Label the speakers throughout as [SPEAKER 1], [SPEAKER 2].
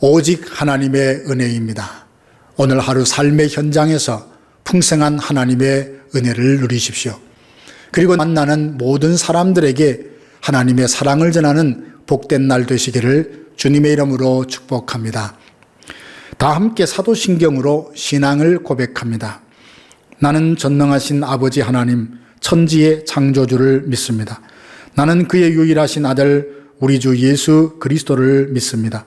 [SPEAKER 1] 오직 하나님의 은혜입니다. 오늘 하루 삶의 현장에서 풍성한 하나님의 은혜를 누리십시오. 그리고 만나는 모든 사람들에게 하나님의 사랑을 전하는 복된 날 되시기를 주님의 이름으로 축복합니다. 다 함께 사도신경으로 신앙을 고백합니다. 나는 전능하신 아버지 하나님, 천지의 창조주를 믿습니다. 나는 그의 유일하신 아들, 우리 주 예수 그리스도를 믿습니다.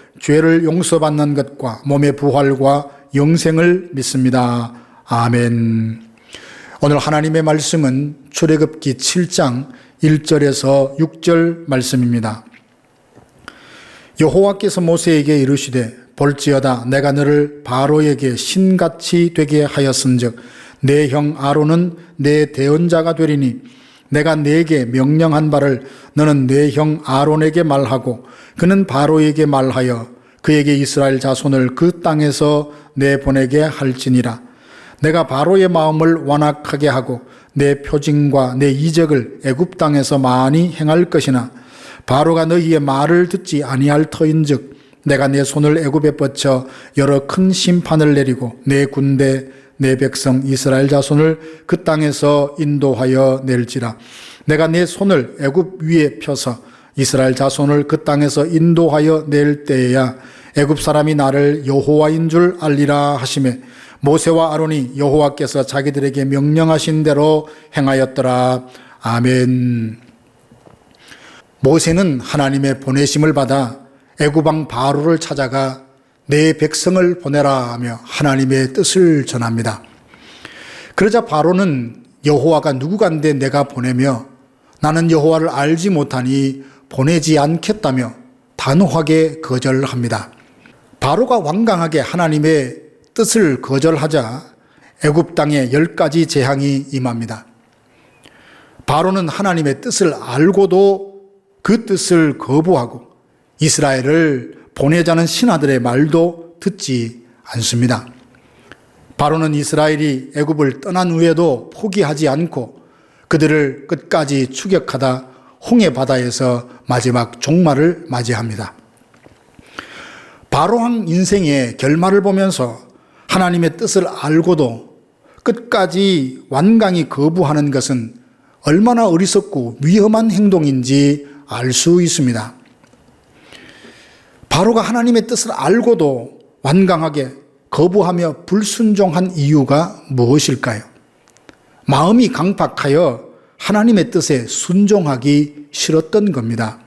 [SPEAKER 1] 죄를 용서받는 것과 몸의 부활과 영생을 믿습니다. 아멘. 오늘 하나님의 말씀은 출애굽기 7장 1절에서 6절 말씀입니다. 여호와께서 모세에게 이르시되 볼지어다 내가 너를 바로에게 신같이 되게 하였은즉 내 형 아론은 내 대언자가 되리니 내가 네게 명령한 바를 너는 내형 아론에게 말하고 그는 바로에게 말하여 그에게 이스라엘 자손을 그 땅에서 내보내게 할지니라. 내가 바로의 마음을 완악하게 하고 내 표징과 내 이적을 애굽 땅에서 많이 행할 것이나 바로가 너희의 말을 듣지 아니할 터인즉 내가 내 손을 애굽에 뻗쳐 여러 큰 심판을 내리고 내 군대 내 백성 이스라엘 자손을 그 땅에서 인도하여 낼지라. 내가 내 손을 애굽 위에 펴서 이스라엘 자손을 그 땅에서 인도하여 낼 때에야 애굽 사람이 나를 여호와인 줄 알리라 하심에 모세와 아론이 여호와께서 자기들에게 명령하신 대로 행하였더라. 아멘. 모세는 하나님의 보내심을 받아 애굽왕 바로를 찾아가 내 백성을 보내라 하며 하나님의 뜻을 전합니다. 그러자 바로는 여호와가 누구간데 내가 보내며 나는 여호와를 알지 못하니 보내지 않겠다며 단호하게 거절합니다. 바로가 완강하게 하나님의 뜻을 거절하자 애굽 땅에 열 가지 재앙이 임합니다. 바로는 하나님의 뜻을 알고도 그 뜻을 거부하고 이스라엘을 보내자는 신하들의 말도 듣지 않습니다. 바로는 이스라엘이 애굽을 떠난 후에도 포기하지 않고 그들을 끝까지 추격하다 홍해 바다에서 마지막 종말을 맞이합니다. 바로왕 인생의 결말을 보면서 하나님의 뜻을 알고도 끝까지 완강히 거부하는 것은 얼마나 어리석고 위험한 행동인지 알 수 있습니다. 바로가 하나님의 뜻을 알고도 완강하게 거부하며 불순종한 이유가 무엇일까요? 마음이 강박하여 하나님의 뜻에 순종하기 싫었던 겁니다.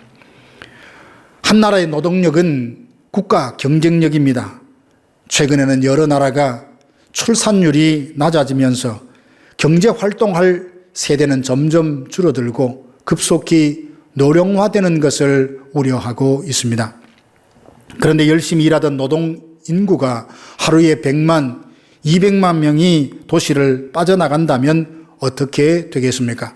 [SPEAKER 1] 한 나라의 노동력은 국가 경쟁력입니다. 최근에는 여러 나라가 출산율이 낮아지면서 경제 활동할 세대는 점점 줄어들고 급속히 노령화되는 것을 우려하고 있습니다. 그런데 열심히 일하던 노동 인구가 하루에 100만, 200만 명이 도시를 빠져나간다면 어떻게 되겠습니까?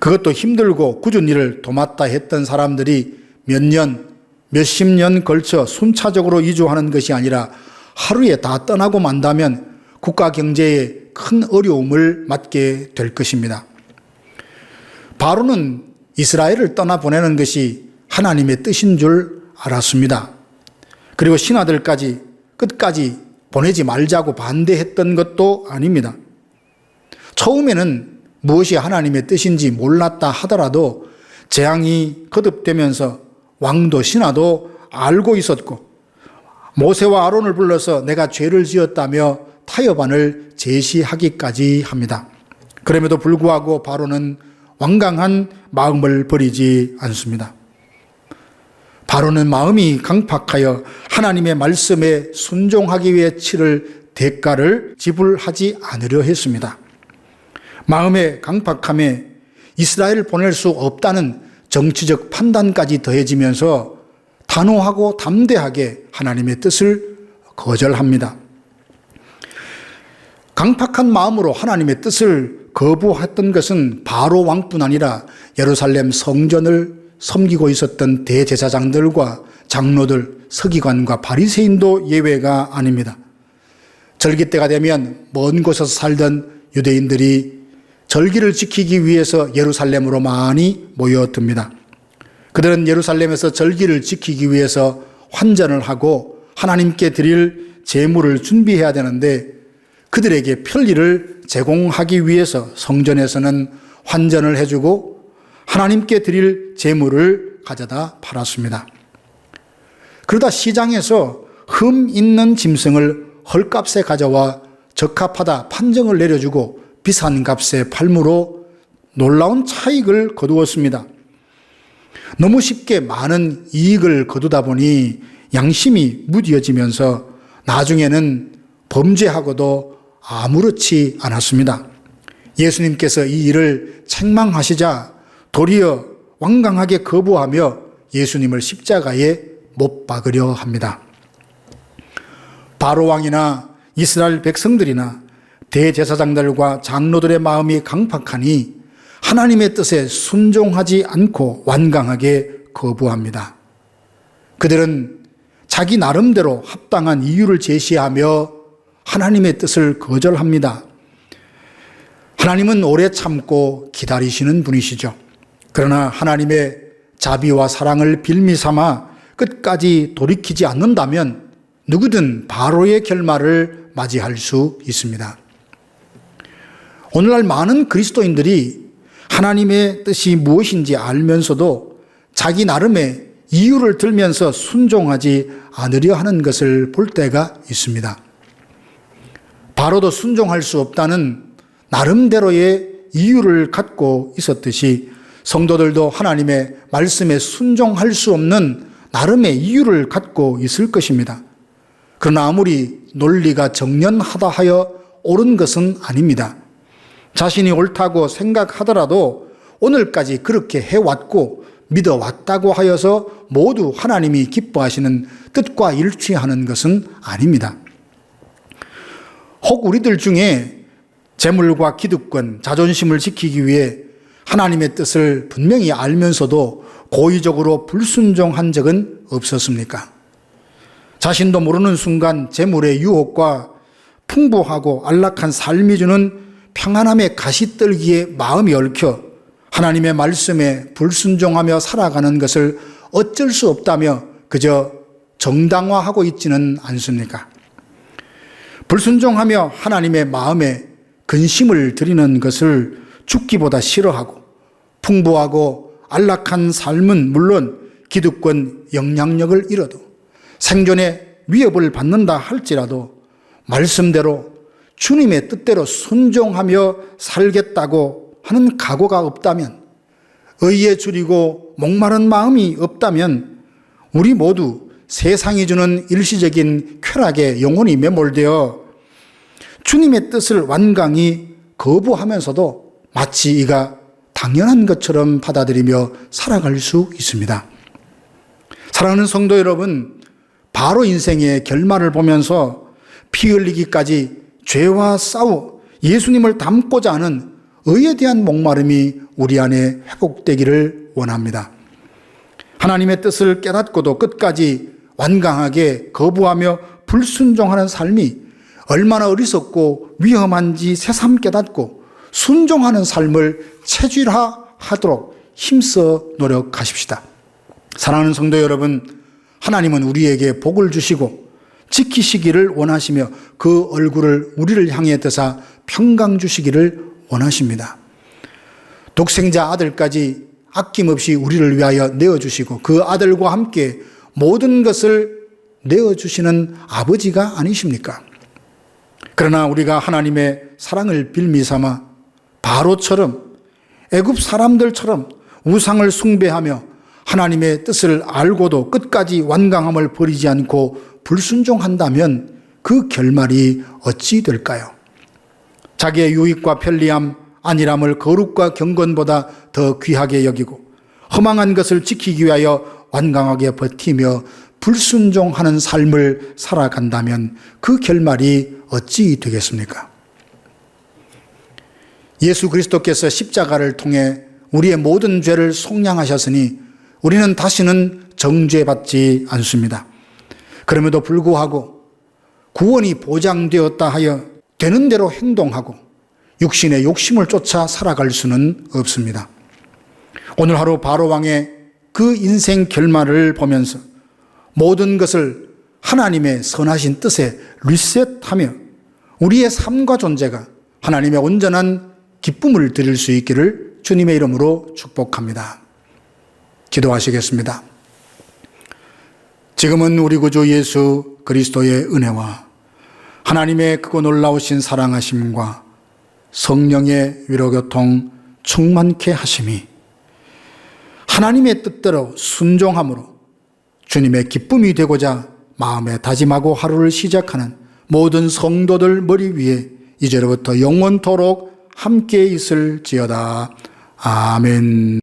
[SPEAKER 1] 그것도 힘들고 굳은 일을 도맡아 했던 사람들이 몇 년, 몇십 년 걸쳐 순차적으로 이주하는 것이 아니라 하루에 다 떠나고 만다면 국가 경제에 큰 어려움을 맞게 될 것입니다. 바로는 이스라엘을 떠나 보내는 것이 하나님의 뜻인 줄 알았습니다. 그리고 신하들까지 끝까지 보내지 말자고 반대했던 것도 아닙니다. 처음에는 무엇이 하나님의 뜻인지 몰랐다 하더라도 재앙이 거듭되면서 왕도 신하도 알고 있었고 모세와 아론을 불러서 내가 죄를 지었다며 타협안을 제시하기까지 합니다. 그럼에도 불구하고 바로는 완강한 마음을 버리지 않습니다. 바로는 마음이 강팍하여 하나님의 말씀에 순종하기 위해 치를 대가를 지불하지 않으려 했습니다. 마음의 강팍함에 이스라엘을 보낼 수 없다는 정치적 판단까지 더해지면서 단호하고 담대하게 하나님의 뜻을 거절합니다. 강팍한 마음으로 하나님의 뜻을 거부했던 것은 바로 왕뿐 아니라 예루살렘 성전을 섬기고 있었던 대제사장들과 장로들, 서기관과 바리새인도 예외가 아닙니다. 절기 때가 되면 먼 곳에서 살던 유대인들이 절기를 지키기 위해서 예루살렘으로 많이 모여듭니다. 그들은 예루살렘에서 절기를 지키기 위해서 환전을 하고 하나님께 드릴 제물을 준비해야 되는데 그들에게 편리를 제공하기 위해서 성전에서는 환전을 해주고 하나님께 드릴 제물을 가져다 팔았습니다. 그러다 시장에서 흠 있는 짐승을 헐값에 가져와 적합하다 판정을 내려주고 비싼 값에 팔므로 놀라운 차익을 거두었습니다. 너무 쉽게 많은 이익을 거두다 보니 양심이 무디어지면서 나중에는 범죄하고도 아무렇지 않았습니다. 예수님께서 이 일을 책망하시자 도리어 완강하게 거부하며 예수님을 십자가에 못 박으려 합니다. 바로 왕이나 이스라엘 백성들이나 대제사장들과 장로들의 마음이 강팍하니 하나님의 뜻에 순종하지 않고 완강하게 거부합니다. 그들은 자기 나름대로 합당한 이유를 제시하며 하나님의 뜻을 거절합니다. 하나님은 오래 참고 기다리시는 분이시죠. 그러나 하나님의 자비와 사랑을 빌미 삼아 끝까지 돌이키지 않는다면 누구든 바로의 결말을 맞이할 수 있습니다. 오늘날 많은 그리스도인들이 하나님의 뜻이 무엇인지 알면서도 자기 나름의 이유를 들면서 순종하지 않으려 하는 것을 볼 때가 있습니다. 바로도 순종할 수 없다는 나름대로의 이유를 갖고 있었듯이 성도들도 하나님의 말씀에 순종할 수 없는 나름의 이유를 갖고 있을 것입니다. 그러나 아무리 논리가 정연하다 하여 옳은 것은 아닙니다. 자신이 옳다고 생각하더라도 오늘까지 그렇게 해왔고 믿어왔다고 하여서 모두 하나님이 기뻐하시는 뜻과 일치하는 것은 아닙니다. 혹 우리들 중에 재물과 기득권, 자존심을 지키기 위해 하나님의 뜻을 분명히 알면서도 고의적으로 불순종한 적은 없었습니까? 자신도 모르는 순간 재물의 유혹과 풍부하고 안락한 삶이 주는 평안함의 가시떨기에 마음이 얽혀 하나님의 말씀에 불순종하며 살아가는 것을 어쩔 수 없다며 그저 정당화하고 있지는 않습니까? 불순종하며 하나님의 마음에 근심을 드리는 것을 죽기보다 싫어하고 풍부하고 안락한 삶은 물론 기득권 영향력을 잃어도 생존에 위협을 받는다 할지라도 말씀대로 주님의 뜻대로 순종하며 살겠다고 하는 각오가 없다면 의에 줄이고 목마른 마음이 없다면 우리 모두 세상이 주는 일시적인 쾌락에 영혼이 매몰되어 주님의 뜻을 완강히 거부하면서도 마치 이가 당연한 것처럼 받아들이며 살아갈 수 있습니다. 사랑하는 성도 여러분, 바로 인생의 결말을 보면서 피 흘리기까지 죄와 싸워 예수님을 닮고자 하는 의에 대한 목마름이 우리 안에 회복되기를 원합니다. 하나님의 뜻을 깨닫고도 끝까지 완강하게 거부하며 불순종하는 삶이 얼마나 어리석고 위험한지 새삼 깨닫고 순종하는 삶을 체질화하도록 힘써 노력하십시다. 사랑하는 성도 여러분, 하나님은 우리에게 복을 주시고 지키시기를 원하시며 그 얼굴을 우리를 향해 드사 평강 주시기를 원하십니다. 독생자 아들까지 아낌없이 우리를 위하여 내어주시고 그 아들과 함께 모든 것을 내어주시는 아버지가 아니십니까? 그러나 우리가 하나님의 사랑을 빌미 삼아 바로처럼 애굽 사람들처럼 우상을 숭배하며 하나님의 뜻을 알고도 끝까지 완강함을 버리지 않고 불순종한다면 그 결말이 어찌 될까요? 자기의 유익과 편리함, 안일함을 거룩과 경건보다 더 귀하게 여기고 허망한 것을 지키기 위하여 완강하게 버티며 불순종하는 삶을 살아간다면 그 결말이 어찌 되겠습니까? 예수 그리스도께서 십자가를 통해 우리의 모든 죄를 속량하셨으니 우리는 다시는 정죄받지 않습니다. 그럼에도 불구하고 구원이 보장되었다 하여 되는 대로 행동하고 육신의 욕심을 쫓아 살아갈 수는 없습니다. 오늘 하루 바로왕의 그 인생 결말을 보면서 모든 것을 하나님의 선하신 뜻에 리셋하며 우리의 삶과 존재가 하나님의 온전한 기쁨을 드릴 수 있기를 주님의 이름으로 축복합니다. 기도하시겠습니다. 지금은 우리 구주 예수 그리스도의 은혜와 하나님의 크고 놀라우신 사랑하심과 성령의 위로교통 충만케 하심이 하나님의 뜻대로 순종함으로 주님의 기쁨이 되고자 마음에 다짐하고 하루를 시작하는 모든 성도들 머리 위에 이제로부터 영원토록 함께 있을지어다. 아멘.